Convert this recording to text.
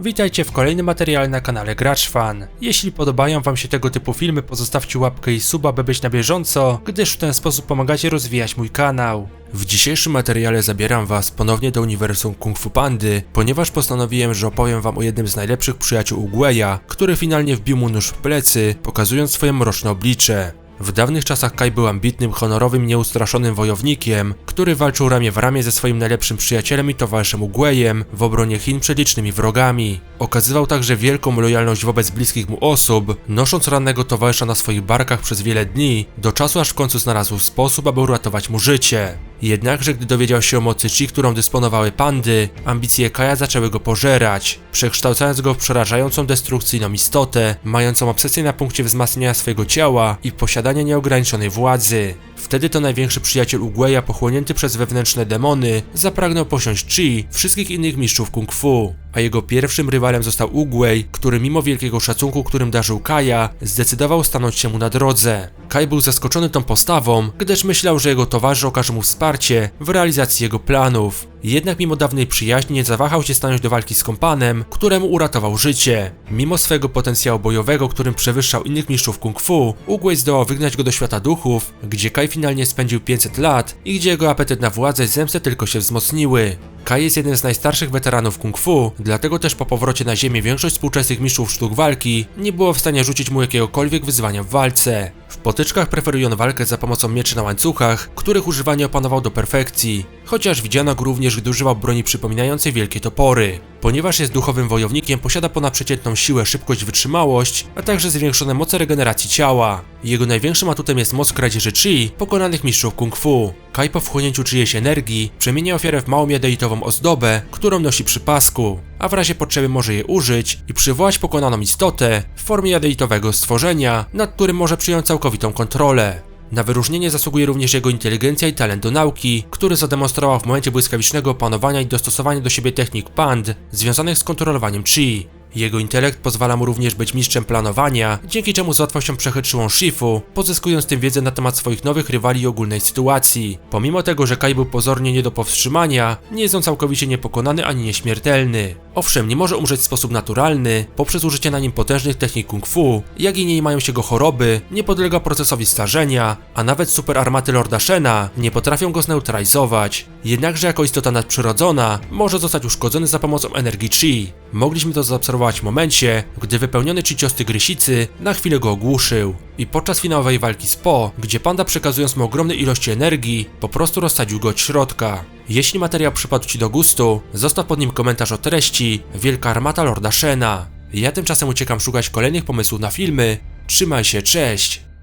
Witajcie w kolejnym materiale na kanale Gracz Fan. Jeśli podobają wam się tego typu filmy, pozostawcie łapkę i suba, by być na bieżąco, gdyż w ten sposób pomagacie rozwijać mój kanał. W dzisiejszym materiale zabieram was ponownie do uniwersum Kung Fu Pandy, ponieważ postanowiłem, że opowiem wam o jednym z najlepszych przyjaciół Uguaya, który finalnie wbił mu nóż w plecy, pokazując swoje mroczne oblicze. W dawnych czasach Kai był ambitnym, honorowym, nieustraszonym wojownikiem, który walczył ramię w ramię ze swoim najlepszym przyjacielem i towarzyszem Uguayem w obronie Chin przed licznymi wrogami. Okazywał także wielką lojalność wobec bliskich mu osób, nosząc rannego towarzysza na swoich barkach przez wiele dni, do czasu aż w końcu znalazł sposób, aby uratować mu życie. Jednakże gdy dowiedział się o mocy Chi, którą dysponowały pandy, ambicje Kaja zaczęły go pożerać, przekształcając go w przerażającą destrukcyjną istotę, mającą obsesję na punkcie wzmacniania swojego ciała i posiadania nieograniczonej władzy. Wtedy to największy przyjaciel Uguaya, pochłonięty przez wewnętrzne demony, zapragnął posiąść Chi wszystkich innych mistrzów kung fu. A jego pierwszym rywalem został Uguay, który mimo wielkiego szacunku, którym darzył Kaja, zdecydował stanąć się mu na drodze. Kai był zaskoczony tą postawą, gdyż myślał, że jego towarzysz okaże mu wsparcie w realizacji jego planów. Jednak mimo dawnej przyjaźni nie zawahał się stanąć do walki z kompanem, któremu uratował życie. Mimo swojego potencjału bojowego, którym przewyższał innych mistrzów kung fu, Uguay zdołał wygnać go do świata duchów, gdzie Kai finalnie spędził 500 lat i gdzie jego apetyt na władzę i zemstę tylko się wzmocniły. Kai jest jednym z najstarszych weteranów kung fu, dlatego też po powrocie na ziemię większość współczesnych mistrzów sztuk walki nie było w stanie rzucić mu jakiegokolwiek wyzwania w walce. W potyczkach preferują walkę za pomocą mieczy na łańcuchach, których używanie opanował do perfekcji, chociaż widziano go również, gdy używał broni przypominającej wielkie topory. Ponieważ jest duchowym wojownikiem, posiada ponadprzeciętną siłę, szybkość, wytrzymałość, a także zwiększone moce regeneracji ciała. Jego największym atutem jest moc kradzieży chi pokonanych mistrzów kung fu. Kai po wchłonięciu czyjejś energii przemienia ofiarę w małą jadeitową ozdobę, którą nosi przy pasku, a w razie potrzeby może je użyć i przywołać pokonaną istotę w formie jadeitowego stworzenia, nad którym może przyjąć całkowitą kontrolę. Na wyróżnienie zasługuje również jego inteligencja i talent do nauki, który zademonstrował w momencie błyskawicznego opanowania i dostosowania do siebie technik pand związanych z kontrolowaniem chi. Jego intelekt pozwala mu również być mistrzem planowania, dzięki czemu z łatwością przechytrzył Shifu, pozyskując tym wiedzę na temat swoich nowych rywali i ogólnej sytuacji. Pomimo tego, że Kai był pozornie nie do powstrzymania, nie jest on całkowicie niepokonany ani nieśmiertelny. Owszem, nie może umrzeć w sposób naturalny, poprzez użycie na nim potężnych technik kung fu, jak i nie mają się go choroby, nie podlega procesowi starzenia, a nawet super armaty Lorda Shena nie potrafią go zneutralizować. Jednakże jako istota nadprzyrodzona może zostać uszkodzony za pomocą energii chi. Mogliśmy to zaobserwować w momencie, gdy wypełniony chiciosty grysicy na chwilę go ogłuszył. I podczas finałowej walki z Po, gdzie panda przekazując mu ogromne ilości energii, po prostu rozsadził go od środka. Jeśli materiał przypadł Ci do gustu, zostaw pod nim komentarz o treści Wielka Armata Lorda Shena. Ja tymczasem uciekam szukać kolejnych pomysłów na filmy. Trzymaj się, cześć!